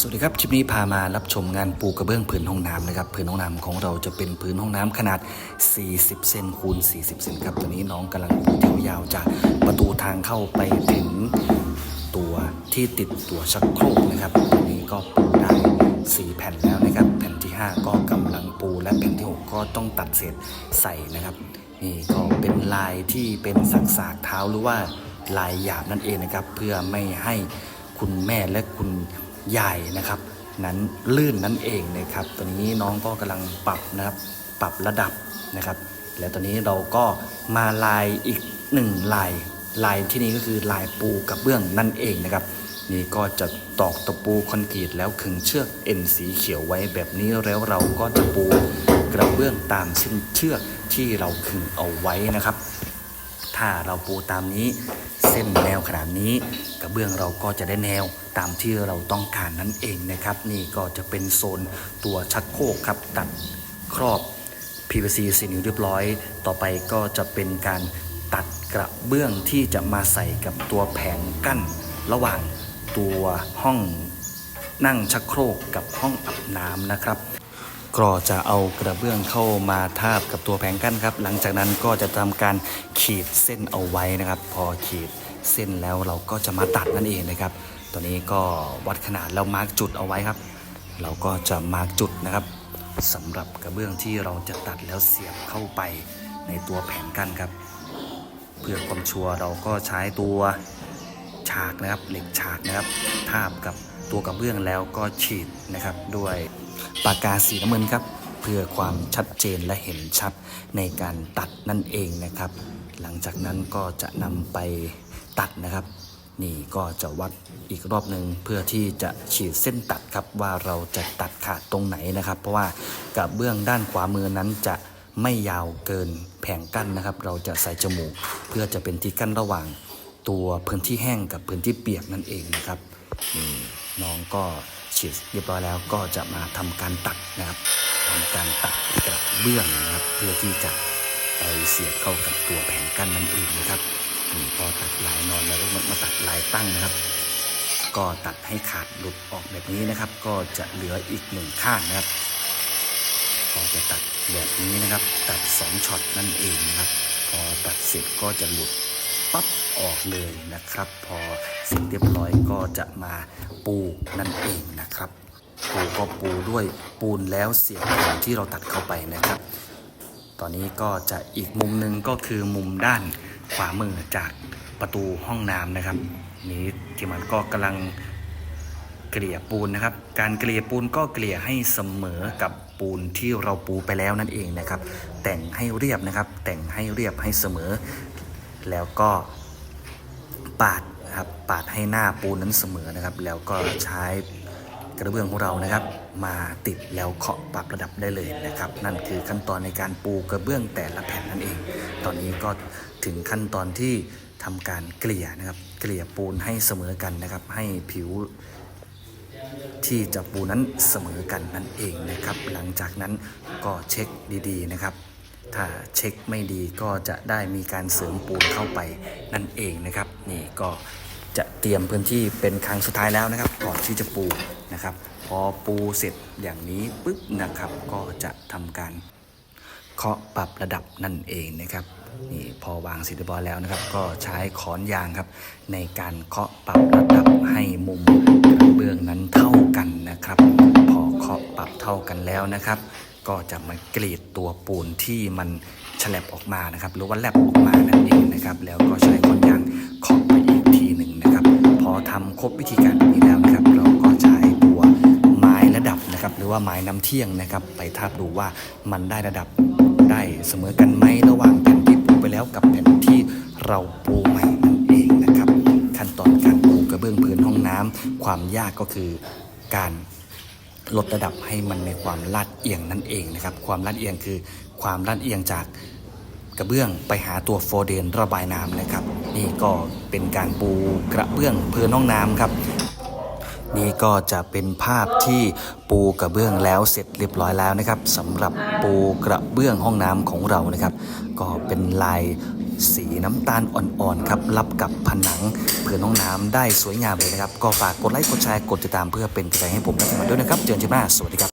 สวัสดีครับคลิปนี้พามารับชมงานปูกระเบื้องผืนห้องน้ำนะครับผืนห้องน้ำของเราจะเป็นผืนห้องน้ำขนาด 40 เซนคูณ 40 เซนครับตัวนี้น้องกำลังปูแถวยาวจากประตูทางเข้าไปถึงตัวที่ติดตัวชักโครกนะครับตัวนี้ก็ปูได้ 4 แผ่นแล้วนะครับ แผ่นที่ 5 ก็กำลังปูและแผ่นที่ 6 ก็ต้องตัดเศษใส่นะครับ นี่ก็เป็นลายที่เป็นสักสากเท้าหรือว่าลายหยาบนั่นเองนะครับ เพื่อไม่ให้คุณแม่และคุณ ยายนะครับนั้นลื่นนั่นเองนะครับตอนนี้น้องก็กำลังปรับนะครับปรับระดับนะครับ และตอนนี้เราก็มาลายอีกหนึ่งลายลายที่นี้ก็คือลายปูกระเบื้องนั่นเองนะครับ นี่ก็จะตอกตะปูคอนกรีตแล้วขึงเชือกเอ็นสีเขียวไว้แบบนี้แล้วเราก็จะปูกระเบื้องตามเส้นเชือกที่เราขึงเอาไว้นะครับ ถ้าเราปูตามนี้เส้นแนวขนาดนี้ กระเบื้องเราก็จะได้แนวตามที่เราต้องการนั่นเองนะครับ นี่ก็จะเป็นโซนตัวชักโครกครับตัดครอบ PVC สีนิ้วเรียบร้อย ต่อไปก็จะเป็นการตัดกระเบื้องที่จะมาใส่กับตัวแผงกั้น ระหว่างตัวห้องนั่งชักโครกกับห้องอาบน้ำนะครับ ก็จะเอากระเบื้องเข้ามาทาบกับตัวแผงกั้นครับ หลังจากนั้นก็จะทำการขีดเส้นเอาไว้นะครับ พอขีดเส้นแล้วเราก็จะมาตัดนั่นเองนะครับ ตอนนี้ก็วัดขนาดแล้วมาร์กจุดเอาไว้ครับ เราก็จะมาร์กจุดนะครับสำหรับกระเบื้องที่เราจะตัดแล้วเสียบเข้าไปในตัวแผงกั้นครับ เพื่อความชัวร์เราก็ใช้ตัวฉากนะครับเหล็กฉากนะครับทาบกับตัวกระเบื้องแล้วก็ฉีดนะครับด้วย ปากกาสีน้ำเงินครับ เพื่อความชัดเจนและเห็นชัดในการตัดนั่นเองนะครับ หลังจากนั้นก็จะนำไปตัดนะครับ นี่ก็จะวัดอีกรอบหนึ่งเพื่อที่จะฉีดเส้นตัดครับว่าเราจะตัดขาดตรงไหนนะครับ เพราะว่ากระเบื้องด้านขวามือนั้นจะไม่ยาวเกินแผงกั้นนะครับ เราจะใส่จมูก เพื่อจะเป็นที่กั้นระหว่าง ตัวพื้นที่แห้งกับพื้นที่เปียกนั่นเองนะครับนี่น้องก็ฉีดเรียบร้อยแล้วก็จะมาทำการตัดนะครับทำการตัดกระเบื้องนะครับ เพื่อที่จะไปเสียบเข้ากับตัวแผงกั้นนั่นเองนะครับนี่พอตัดลายนอนแล้วก็มาตัดลายตั้งนะครับ ก็ตัดให้ขาดหลุดออกแบบนี้นะครับ ก็จะเหลืออีกหนึ่งข้างนะครับพอจะตัดแบบนี้นะครับ ตัดสองช็อตนั่นเองนะครับ พอตัดเสร็จก็จะหลุด ปั๊บออกเลยนะครับ พอเสร็จเรียบร้อยก็จะมาปูนั่นเองนะครับปูก็ปูด้วยปูนแล้วเสียบแผ่นที่เราตัดเข้าไปนะครับ ตอนนี้ก็จะอีกมุมหนึ่งก็คือมุมด้านขวามือจากประตูห้องน้ำนะครับ นี้ที่มันก็กำลังเกลี่ยปูนนะครับ การเกลี่ยปูนก็เกลี่ยให้เสมอกับปูนที่เราปูไปแล้วนั่นเองนะครับ แต่งให้เรียบนะครับ แต่งให้เรียบให้เสมอ แล้วก็ปาดนะครับปาดให้หน้าปูนนั้นเสมอนะครับ แล้วก็ใช้กระเบื้องของเรานะครับ มาติดแล้วเคาะปรับระดับได้เลยนะครับ นั่นคือขั้นตอนในการปูกระเบื้องแต่ละแผ่นนั่นเอง ตอนนี้ก็ถึงขั้นตอนที่ทำการเกลี่ยนะครับ เกลี่ยปูนให้เสมอกันนะครับ ให้ผิวที่จะปูนั้นเสมอกันนั่นเองนะครับ หลังจากนั้นก็เช็คดีๆนะครับ ถ้าเช็คไม่ดีก็จะได้มีการเสริมปูนเข้าไปนั่นเองนะครับ นี่ก็จะเตรียมพื้นที่เป็นครั้งสุดท้ายแล้วนะครับ ก่อนที่จะปูนะครับ พอปูเสร็จอย่างนี้ปุ๊บนะครับ ก็จะทำการเคาะปรับระดับนั่นเองนะครับนี่พอวางสีบอยแล้วนะครับ ก็ใช้ขอนยางครับ ในการเคาะปรับระดับให้มุมกระเบื้องนั้นเท่ากันนะครับ พอเคาะปรับเท่ากันแล้วนะครับ ก็จะมากรีดตัวปูนที่มันฉลับออกมานะครับ หรือว่าแลบออกมานั่นเองนะครับ แล้วก็ใช้ขอนยางเคาะไปอีกทีหนึ่งนะครับ พอทำครบวิธีการแบบนี้แล้วนะครับ เราก็ใช้ตัวไม้ระดับนะครับ หรือว่าไม้น้ำเที่ยงนะครับ ไปทาบดูว่ามันได้ระดับได้เสมอกันไหมระหว่างแผ่นที่ปูไปแล้วกับแผ่นที่เราปูใหม่นั่นเองนะครับ ขั้นตอนการปูกระเบื้องพื้นห้องน้ำความยากก็คือการ ลดระดับให้มันในความลาดเอียงนั่นเองนะครับ ความลาดเอียงคือความลาดเอียงจากกระเบื้องไปหาตัวโฟเดนระบายน้ำนะครับ นี่ก็เป็นการปูกระเบื้องพื้นห้องน้ำครับ นี่ก็จะเป็นภาพที่ปูกระเบื้องแล้วเสร็จเรียบร้อยแล้วนะครับสำหรับปูกระเบื้องห้องน้ำของเรานะครับ ก็เป็นลาย สีน้ำตาลอ่อนๆครับรับกับผนังพื้นห้องน้ำได้สวยงามเลยนะครับ ก็ฝากกดไลค์กดแชร์กดติดตามเพื่อเป็นกำลังใจให้ผมและทีมงานด้วยนะครับเจอกันใหม่สวัสดีครับ